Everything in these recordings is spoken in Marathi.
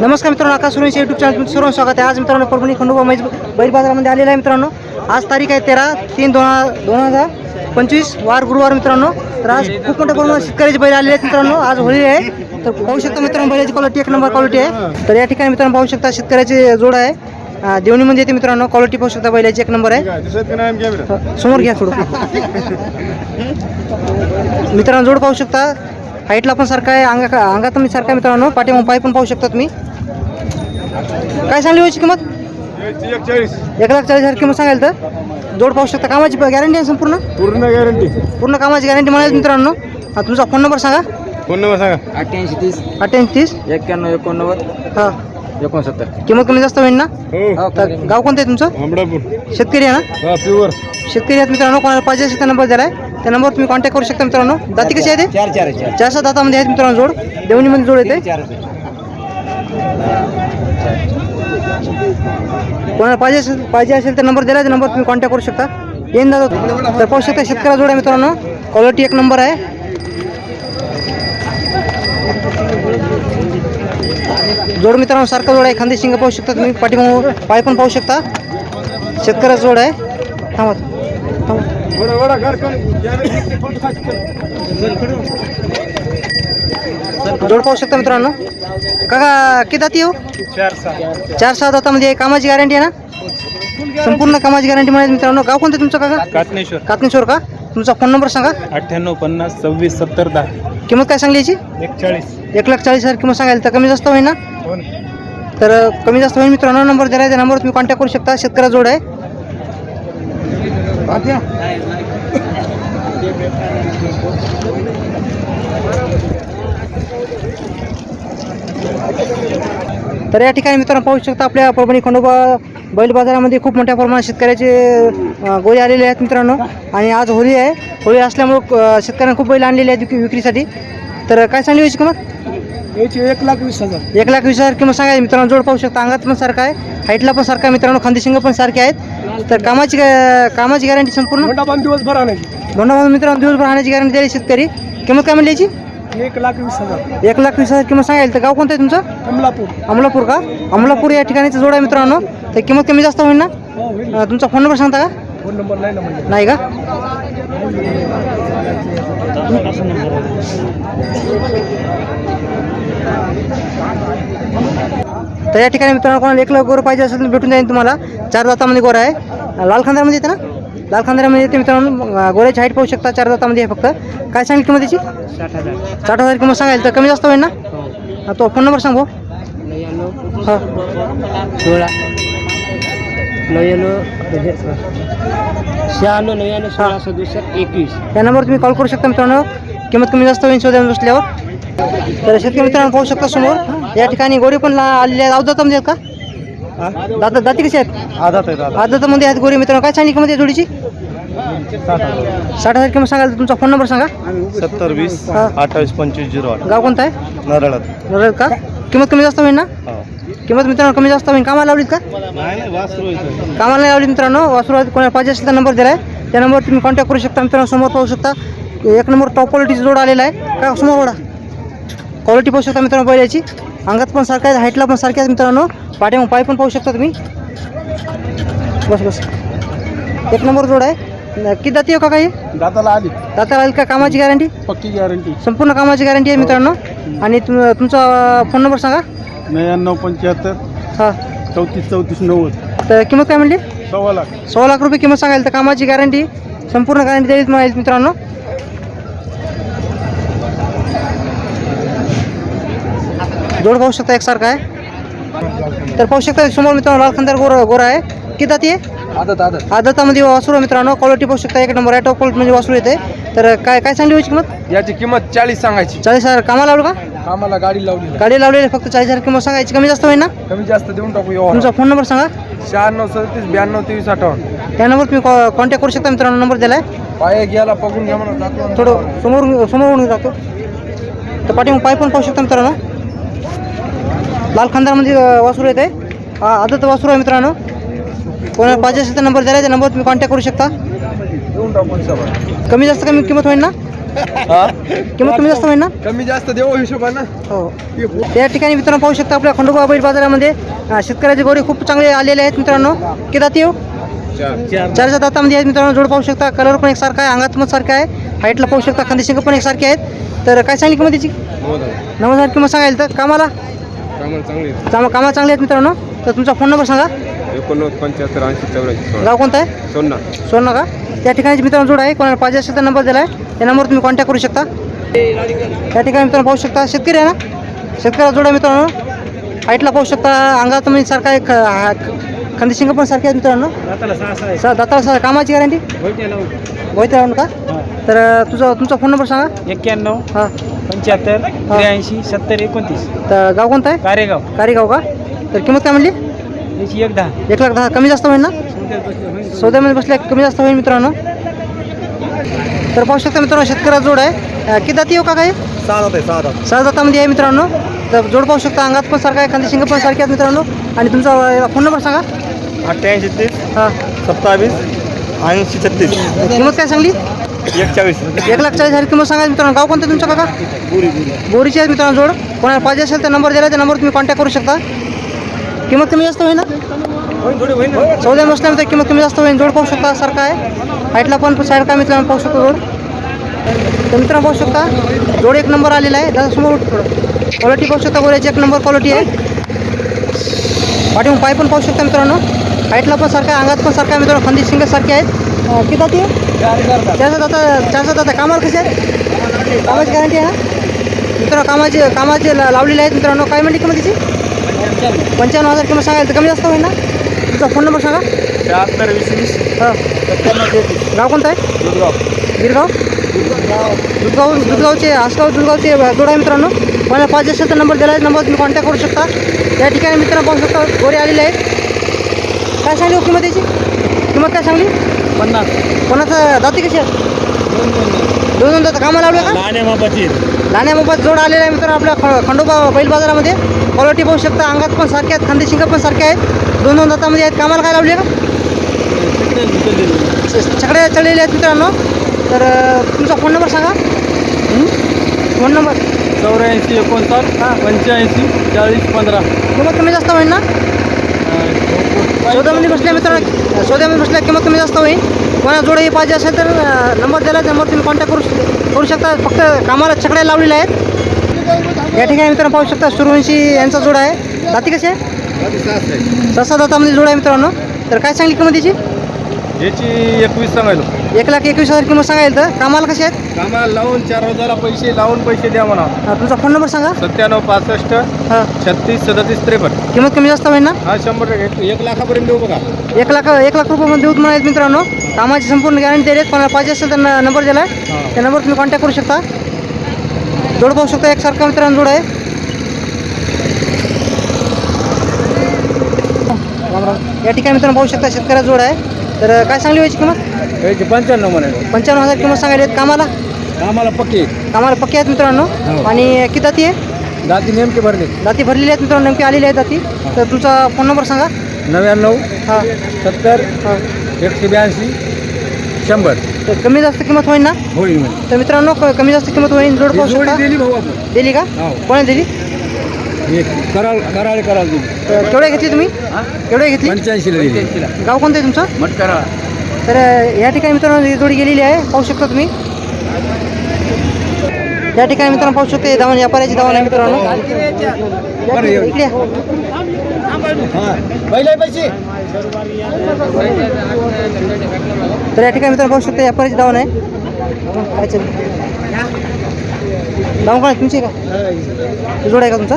नमस्कार मित्रांनो आकाश सुरेश युट्यूब चॅनल सर्व स्वागत आहे. आज मित्रांनो परभणी खंडोबा मैज बैल बाजारामध्ये आलेला आहे मित्रांनो. आज तारीख आहे तेरा तीन दोन दोन हजार पंचवीस वार गुरुवार मित्रांनो. तर आज खूप मोठ्या प्रमाणात शेतकऱ्याचे बैल आलेले आहेत मित्रांनो. आज होळी आहे. तर पाहू शकता मित्रांनो बैलाची क्वालिटी एक नंबर क्वालिटी आहे. तर या ठिकाणी मित्रांनो पाहू शकता शेतकऱ्याची जोड आहे. अं, देवणीमध्ये येते मित्रांनो क्वालिटी पाहू शकता बैलाची एक नंबर आहे. समोर घ्या थोडं. मित्रांनो जोड पाहू शकता. हाईटला पण सारखा आहे अंगा अंगात पण सारखा आहे मित्रांनो. पाठीमाग पाय पण पाहू शकता तुम्ही काय सांगली व्हायची किंमत? एक लाख चाळीस हजार किंमत सांगाल तर? जोड पाहू शकता. कामाची गॅरंटी आहे संपूर्ण? पूर्ण गॅरंटी पूर्ण कामाची गॅरंटी म्हणाल मित्रांनो. हा, तुमचा फोन नंबर सांगा. फोन नंबर सांगा. अठ्ठ्याऐंशी तीस. अठ्ठ्याऐंशी तीस? एक्क्याण्णव एकोणनव्वद. हां. एकोणसत्तर. किंमत कमी जास्त होईल ना? हो. तर गाव कोणतं आहे तुमचं? आंबडापूर शेतकरी आहे ना? हा प्युअर शेतकरी आहेत मित्रांनो कोणाला पाहिजे असेल त्या नंबर दिला आहे त्या नंबरवर तुम्ही कॉन्टॅक्ट करू शकता मित्रांनो. दाती कशी आहे ते चार चार आहे, चार सात दातामध्ये आहेत मित्रांनो जोड. देवणीमध्ये जोड येते. चार आहे. कोणाला पाहिजे असेल पाहिजे असेल तर नंबर दिला त्या नंबर तुम्ही कॉन्टॅक्ट करू शकता. येईन दादा. तर पाहू शकता शेतकऱ्या जोड आहे मित्रांनो. क्वालिटी एक नंबर आहे. जोड मित्रांनो सारखा जोड आहे. खांदी शिंग पाहू शकता तुम्ही. पाठीमाग पाय पण पाहू शकता. शेतकऱ्याचा जोड आहे. थांबा जोड पाहू शकता मित्रांनो. काका किती दाती हो? चार सहा चार सहा दातामध्ये कामाची गॅरंटी आहे ना? संपूर्ण कामाची गॅरंटी मिळेल मित्रांनो. गाव कोणतं तुमचं काका? कातनेश्वर कातनेश्वर का? तुमचा फोन नंबर सांगा. अठ्ठ्याण्णव पन्नास सव्वीस सत्तर दहा. किंमत काय सांगली याची? एक चाळीस एक लाख चाळीस हजार किंमत सांगायला तर कमी जास्त होईल ना? हो तर कमी जास्त होईल. मित्रांनो नंबर दिला आहे त्या नंबरवर तुम्ही कॉन्टॅक्ट करू शकता. शेतकऱ्या जोड आहे. तर या ठिकाणी मित्रांनो पाहू शकता आपल्या परभणी खंडोबा बैल बाजारामध्ये खूप मोठ्या प्रमाणात शेतकऱ्याचे गोळे आलेले आहेत मित्रांनो. आणि आज होळी आहे. होळी असल्यामुळं शेतकऱ्यांना खूप बैल आणलेले आहेत विक्री विक्रीसाठी. तर काय सांगली याची किंमत? याची एक लाख वीस हजार. एक लाख वीस हजार किंमत सांगायची मित्रांनो जोड पाहू शकता अंगात पण सारखा आहे हाईटला पण सारखा आहे मित्रांनो खांदी शिंग पण सारखे आहेत. तर कामाची ग- कामाची गॅरंटी संपूर्ण? मोठा पण दिवसभर आणायची. दोंडामध्ये मित्रांनो दिवसभर राहण्याची गॅरंटी दिली शेतकरी. किंमत काय म्हणली याची? एक लाख वीस हजार. एक लाख वीस हजार किंमत सांगायला तर गाव कोणतं आहे तुमचं? कमलापूर. अमलापूर का? अमलापूर या ठिकाणीचं जोड आहे मित्रांनो. तर किंमत कमी जास्त होईल ना? हो होईल. अं, तुमचा फोन नंबर सांगता का? फोन नंबर नाही ना म्हणजे. नाही का? तर या ठिकाणी मित्रांनो कोणाला एक लाख पाहिजे असेल तर भेटून जाईल तुम्हाला. चार दातामध्ये गोरा आहे. लाल खांद्यामध्ये येते ना? लाल खांद्यामध्ये येते मित्रांनो. गोऱ्याची हाईट पाहू शकता चार दातामध्ये आहे फक्त. काय सांगेल किंमत त्याची साठ हजार किंमत सांगायला. तर कमी जास्त होईल ना? तो फोन नंबर सांगू. भाऊ सोळा नव्याण्णव शहाण्णव नव्याण्णव सोळा सदुसष्ट एकवीस. या नंबरवर तुम्ही कॉल करू शकता मित्रांनो. किंमत कमी जास्त होईल शोधायला बसल्यावर. तर शेतकरी मित्रांनो पाहू शकता समोर. या ठिकाणी गोरी पण ला- आलेले आहेत. अवदातामध्ये आहेत का? दादा दाती कशी आहेत? आधात आहे दादा आदतामध्ये आहेत. गोरी मित्रांनो. काय सांगली किंमत आहे जोडीची? साठ हजार. किंमत सांगाल तर तुमचा फोन नंबर सांगा. सत्तर वीस. अठ्ठावीस पंचवीस झिरो आठ. गाव कोणतं आहे? नारळात बरोबर का? किंमत कमी जास्त होईल ना? हो. किंमत मित्रांनो कमी जास्त होईल. कामाला लावलीत का? नाही नाही वासरू कामाला नाही लावली मित्रांनो. वासरू कोणाला पाहिजे असेल तर नंबर दिला आहे त्या नंबरवर तुम्ही कॉन्टॅक्ट करू शकता. मित्रांनो समोर पाहू शकता. एक नंबर टॉप क्वालिटीचा जोड आलेला आहे. का समोर ओढा. क्वालिटी पाहू शकता मित्रांनो बैलाची. अंगात पण सारखं आहे हाईटला पण सारखे आहेत मित्रांनो. पाठी पाय पण पाहू शकता तुम्ही. बस बस. एक नंबर जोड आहे. किती जाती हो का काही दाताला आली. दाता राहील का? कामाची गॅरंटी पक्की गॅरंटी संपूर्ण कामाची गॅरंटी आहे मित्रांनो. आणि तुम तुमचा फोन नंबर सांगा. नव्याण्णव पंच्याहत्तर हां. चौतीस चौतीस नव्वद. तर किंमत काय म्हणली? सव्वा लाख. सोळा लाख रुपये किंमत सांगायला तर कामाची गॅरंटी संपूर्ण गॅरंटी द्यायची म्हणाली मित्रांनो. जोड पाहू शकता एकसारखा आहे. तर पाहू शकता समोर मित्रांनो लाल खंदार गोरा गोरा आहे. किती जाती आहे? आदत आदत. आदतामध्ये वासरू आहे मित्रांनो. क्वालिटी पाहू शकता एक नंबर आहे टॉप क्वालिटी म्हणजे वासरू येते. तर काय काय सांगली होती किंमत? याची किंमत चाळीस सांगायची. चाळीस हजार. कामाला लावलं का? कामाला गाडी लावली. गाडी लावलेली फक्त चाळीस हजार किंमत सांगायची. कमी जास्त होईल ना? कमी जास्त देऊन टाकू तुमचा फोन नंबर सांगा. शहाण्णव सदतीस ब्याण्णव तेवीस अठ्ठावन्न. त्या नंबर तुम्ही कॉन्टॅक्ट करू शकता मित्रांनो. नंबर दिला आहे पाय गेला बघून घ्या म्हणून दाखवा. थोडं समोरून समोरून जातो. तर पाठीमाग पाय पण पाहू शकता मित्रांनो. लाल खांदारमध्ये अं, वासरू येते. हा आदत वासरू आहे मित्रांनो. कोणाला पाहिजे असेल तर नंबर दिला त्या नंबर तुम्ही कॉन्टॅक्ट करू शकता. देऊन टाकू सगळं कमी जास्त कमी किंमत होईल ना? हा? किंमत कमी जास्त होईल ना? कमी जास्त देऊ हिशोबानं? हो. त्या ठिकाणी मित्रांनो पाहू शकता आपल्या खंडोबा बैल बाजारामध्ये. अं, शेतकऱ्याचे गोरे खूप चांगले आलेले आहेत मित्रांनो. किती दाती येऊ चारच्या दातामध्ये आहेत मित्रांनो. जोड पाहू शकता. कलर पण एकसारखा आहे अंगात पण सारखा आहे. हाईटला पाहू शकता. खांदी शिंग पण एकसारखे आहेत. तर काय सांगली किंमत त्याची नऊ हजार. किंमत सांगायला तर कामाला? चांगले कामा कामा चांगले आहेत मित्रांनो. तर तुमचा फोन नंबर सांगा. एकोणनव्वद पंच्याहत्तर ऐंशी चौऱ्याऐंशी गाव कोणतं आहे? सोन्ना. सोनं का? त्या ठिकाणी मित्रांनो जोड आहे. कोणाला पाहिजे असेल तर नंबर दिला आहे. त्या नंबरवर तुम्ही कॉन्टॅक्ट करू शकता. त्या ठिकाणी मित्रांनो पाहू शकता शेतकरी आहे ना? शेतकऱ्याला जोड आहे मित्रांनो. हाईटला पाहू शकता अंगात म्हणजे सारखा आहे ख- हा- खांदी शिंग पण सारखे आहेत मित्रांनो. सा दाताला सर कामाची गॅरंटी होईत राहून का? तर तुझा तुमचा फोन नंबर सांगा. एक्क्याण्णव हां. पंच्याहत्तर त्र्याऐंशी सत्तर एकोणतीस. तर गाव कोणतं आहे? कारेगाव. कारीगाव का? तर किंमत काय म्हणली? एक दहा. एक लाख दहा. कमी जास्त होईल ना? सौद्यामध्ये बसल्या कमी जास्त होईल मित्रांनो. तर पाहू शकता मित्रांनो शेतकऱ्याचा जोड आहे. किती दाती येऊ का काही सहा जात आहे सहा जात. सहा दातामध्ये आहे मित्रांनो. तर जोड पाहू शकता अंगात पण सारखा आहे खांदी शिंग पण सारखे आहेत मित्रांनो. आणि तुमचा फोन नंबर सांगा. अठ्ठ्याऐंशी तीस हां. सत्तावीस ऐंशी छत्तीस. किंमत काय सांगली? एकचाळीस. एक लाख चाळीस हजार किंमत सांगा मित्रांनो. गाव कोणतं तुमचं काका? बोरीची आहेत मित्रांनो जोड. कोणाला पाहिजे असेल तर नंबर दिला त्या नंबर तुम्ही कॉन्टॅक्ट करू शकता. किंमत कमी जास्त होईल ना चौदा बसल्यानंतर किंमत कमी जास्त होईल जोड पाहू शकता सारखा आहे. हाईटला पण साईड काय मित्रांनो पाहू शकतो जोड. तर मित्रांनो पाहू शकता जोड एक नंबर आलेला आहे. दादा समोर उठ थोडं. क्वालिटी पाहू शकता गोऱ्याची एक नंबर क्वालिटी आहे. पाठीहून पाय पण पाहू शकता मित्रांनो. हाईटला पण सारखा आहे अंगात पण सारखा आहे मित्रांनो. खंदी शिंग सारखे आहेत. किती जाती चारशे दाता चारशे दाता. कामाला कसे आहेत? कामाची गॅरंटी आहे ना? मित्रांनो कामाची कामाचे ला- लावलेले आहेत मित्रांनो. काय म्हणली किंमत तिची पंच्याण्णव हजार किंमत सांगायला तर कमी जास्त होईल ना? तुमचा फोन नंबर सांगा. शहात्तर वीस वीस. हां. सत्त्याण्णव तेहतीस. गाव कोणतं आहे? दुधगाव. गिरगाव दुधगाव. दुधगावचे आसगाव दुधगावचे जोड आहे मित्रांनो. मला पाहिजे असेल तर नंबर दिला आहे नंबर तुम्ही कॉन्टॅक्ट करू शकता. या ठिकाणी मित्रांनो पाहू शकता गोरे आलेले आहेत. काय सांगली किंमत याची किंमत काय सांगली? पन्नास. कोणाचं दाती कशी आहे दोन दोन. दाता. कामाला लावले का? मोबाईल जोड आलेला आहे मित्रांनो आपल्या ख- खंडोबा बैल बाजारामध्ये. क्वालिटी पाहू शकता अंगात पण सारखे आहेत खांदे शिंग पण सारखे आहेत. दोन दोन दातामध्ये आहेत. कामाला काय लावले का? सगळे चढलेले आहेत मित्रांनो. तर तुमचा फोन नंबर सांगा. फोन नंबर चौऱ्याऐंशी एकोणसाठ पंच्याऐंशी चाळीस पंधरा. किंमत कमी जास्त होईल ना? सौद्यामध्ये बसल्या मित्रांनो सौद्यामध्ये बसल्या किंमत कमी जास्त होईल. कोणा जोडही पाहिजे असेल तर नंबर दिला नंबर तुम्ही कॉन्टॅक्ट करू करू शकता. फक्त कामाला छकड्या लावलेल्या आहेत. या ठिकाणी मित्रांनो पाहू शकता सूर्यवंशी यांचा जोड आहे. दाती कशी आहे सहा दातामध्ये जोड आहे मित्रांनो. तर काय सांगली किंमत त्याची याची एकवीस सांगायलो. एक लाख एकवीस हजार किंमत सांगायला तर? कामाला कशी आहेत? कामाला लावून चार हजारा पैसे लावून पैसे द्या म्हणा. अं, तुमचा फोन नंबर सांगा. सत्त्याण्णव पासष्ट हां. छत्तीस सदतीस त्रेपन्न. किंमत कमी जास्त होईल ना? हा शंभर टक्के. एक लाखापर्यंत देऊ बघा. एक लाख एक लाख रुपये देऊत म्हणाले मित्रांनो. कामाची संपूर्ण गॅरंटी दिली कोणाला पाहिजे असेल तर न- नंबर दिला आहे. त्या नंबर तुम्ही कॉन्टॅक्ट करू शकता. जोड पाहू शकता एकसारखा मित्रांनो जोड आहे. या ठिकाणी मित्रांनो पाहू शकता शेतकऱ्या जोड आहे. तर काय सांगली व्हायची किंमत? याची पंच्याण्णव म्हणाले. पंच्याण्णव हजार किंमत सांगायला आहेत कामाला? आम्हाला पक्के. कामाला पक्के आहेत मित्रांनो. आणि किती दाती आहे? दाती नेमके भरले. दाती भरलेली आहेत मित्रांनो नेमकी आलेली आहेत दाती तर तुमचा फोन नंबर सांगा. नव्याण्णव हां. सत्तर हां. एकशे ब्याऐंशी शंभर. तर कमी जास्त किंमत होईल ना? होईल तर मित्रांनो क- कमी जास्त किंमत होईल जोड पाहू शकता? दिली भाऊ आपण. दिली का? हो. कोणी दिली? कराल कराल तर केवढे घेतली तुम्ही? केवढे घेतली? पंच्याऐंशीला दिली. गाव कोणतं आहे तुमचं? मट करा तर अ, या ठिकाणी मित्रांनो ही जोडी गेलेली आहे. पाहू शकता तुम्ही. या ठिकाणी मित्रांनो पाहू शकता धावण व्यापाऱ्याची धावण आहे मित्रांनो. या ठिकाणी- इकडे या. पैसे. तर या ठिकाणी मित्रांनो पाहू शकता व्यापाऱ्याची धावण आहे. काय चालू कोण आहे तुमची का? ही. जोड आहे का तुमचा?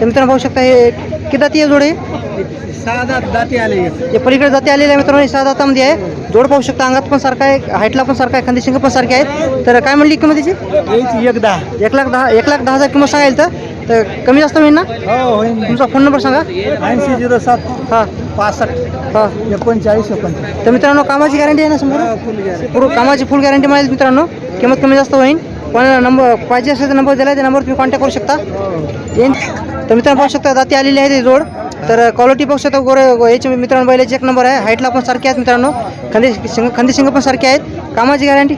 तर मित्रांनो पाहू शकता हे किती दाती आहे जोड? आहे सहा दाती आले जे पलीकडे जाते आलेले आहे मित्रांनो हे सहा दातामध्ये आहे. जोड पाहू शकता अंगात पण सारखा आहे हाईटला पण सारखा आहे खांदी शिंग पण सारखे आहेत. तर काय म्हणली किंमत त्याची याची? एक दहा. एक लाख दहा एक लाख दहा हजार किंमत सांगायला तर तर कमी जास्त होईल ना? हो तुमचा फोन नंबर सांगा. ऐंशी झिरो सात हां. पासष्ट हां. एकोणचाळीस एकोणचाळीस. तर मित्रांनो कामाची गॅरंटी आहे ना समोर? पूर्ण कामाची फुल गॅरंटी मिळेल मित्रांनो. किंमत कमी जास्त होईल. कोणाला नंबर पाहिजे असेल तर नंबर दिला त्या नंबर तुम्ही कॉन्टॅक्ट करू शकता. येईन. तर मित्रांनो पाहू शकता दाती आलेली आहे ते जोड. तर क्वालिटी पाहू शकता गोरे याचे मित्रांनो बैलाचे एक नंबर आहे. हाईटला पण सारखे आहेत मित्रांनो. खंदी शिंग खंदी शिंग पण सारखे आहेत. कामाची गॅरंटी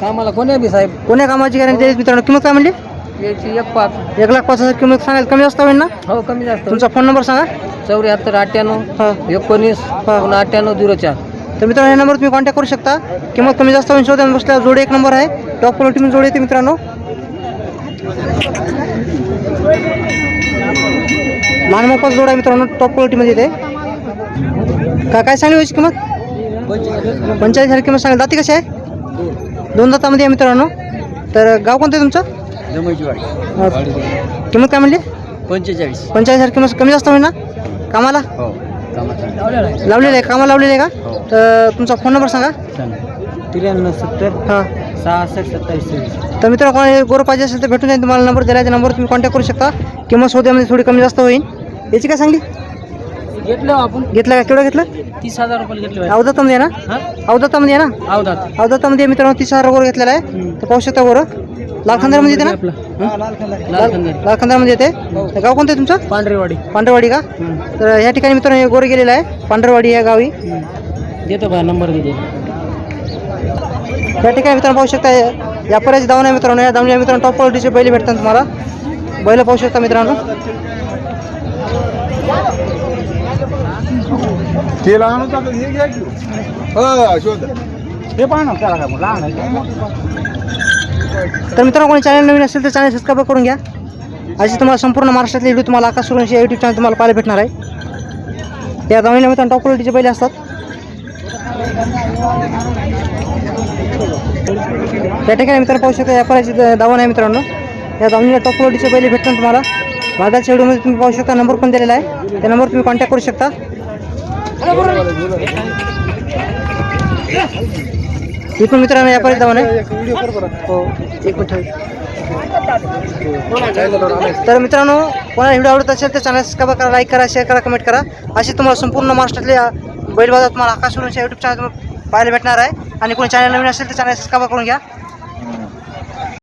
कामाला कोणी बी साहेब? कोण्या कामाची गॅरंटी आहे मित्रांनो? किंमत काय म्हणली? याची एक पाच. एक लाख पाच हजार किंमत सांगाल कमी जास्त होईल ना? हो कमी जास्त तुमचा फोन नंबर सांगा. चौऱ्याहत्तर अठ्ठ्याण्णव हां. एकोणीस अठ्ठ्याण्णव झिरो चार. तर मित्रांनो या नंबर तुम्ही कॉन्टॅक्ट करू शकता. किंमत कमी जास्त होईल शोधा बसल्या जोडी एक नंबर आहे. टॉप क्वालिटी जोडी येते मित्रांनो. लहान मोफत जोड आहे मित्रांनो टॉप क्वालिटीमध्ये येते. का काय सांगली व्हायची किंमत? पंचेचाळीस हजार किंमत सांगेल. दाती कशी आहे? दोन दातामध्ये आहे मित्रांनो. तर गाव कोणतं आहे तुमचं? किंमत काय म्हणली? पंचेचाळीस. पंचेचाळीस हजार किंमत कमी जास्त होईल ना? कामाला? हो. लावलेलं आहे? कामाला लावलेलं आहे का? तर तुमचा फोन नंबर सांगा. त्र्याण्णव सत्तर हां. सहासष्ट सत्तावीस तर मित्रांनो कोणाला गोरं पाहिजे असेल तर भेटून जाईल तुम्हाला नंबर दिला त्या नंबर तुम्ही कॉन्टॅक्ट करू शकता. किंमत सौद्यामध्ये थोडी कमी जास्त होईल. याची काय सांगली? घेतलं आपण. घेतलं का? केवढं घेतलं? तीस हजार रुपये घेतले अवदत्तामध्ये आहे ना? अवदत्तामध्ये आहे ना? अवधात अवदत्तामध्ये मित्रांनो तीस हजार गोरं घेतलेला आहे. तर पाहू शकता गोरं. लाल खंदारमध्ये येते ना? लाल लाल खंदारमध्ये येते? तर गाव कोणतं आहे तुमचं? पांढरेवाडी. पांढरवाडी का? तर या ठिकाणी मित्रांनो हे गोरं गेलेलं आहे पांढरवाडी या गावी. देतो बा नंबर देते. या ठिकाणी मित्रांनो पाहू शकता या पर्यायची दावण आहे मित्रांनो या दावणीला मित्रांनो टॉप क्वालिटीचे बैल भेटतात तुम्हाला. बैल पाहू शकता मित्रांनो. हे घ्या हे पाहा ना त्याला काय लहान आहे. तर मित्रांनो कोणी चॅनल नवीन असेल तर चॅनल सबस्क्राईब करून घ्या. अशी तुम्हाला संपूर्ण महाराष्ट्रातली व्हिडिओ तुम्हाला आकाश सुरंशी यूट्यूब चॅनल तुम्हाला पाहायला भेटणार आहे. या दावणीला मित्रांनो टॉप क्वालिटीचे बैल असतात. त्या ठिकाणी मित्रांनो पाहू शकता या दावण आहे मित्रांनो. या दावणीला टॉप क्वालिटीचे बैल भेटणार तुम्हाला. मागाच्या व्हिडिओमध्ये तुम्ही पाहू शकता नंबर पण दिलेला आहे. त्या नंबर तुम्ही कॉन्टॅक्ट करू शकता. इकडून मित्रांनो दावण आहे. हो एक मिनिट तर मित्रांनो कोणाला व्हिडिओ आवडत असेल तर चॅनल सबस्क्राईब करा लाईक करा शेअर करा कमेंट करा. अशी तुम्हाला संपूर्ण महाराष्ट्रातल्या बैलबाजार तुम्हाला आकाश यूट्यूब चॅनल पाहायला भेटणार आहे. आणि कोणी चॅनल नवीन असेल तर चॅनल सबस्क्राईब करून घ्या.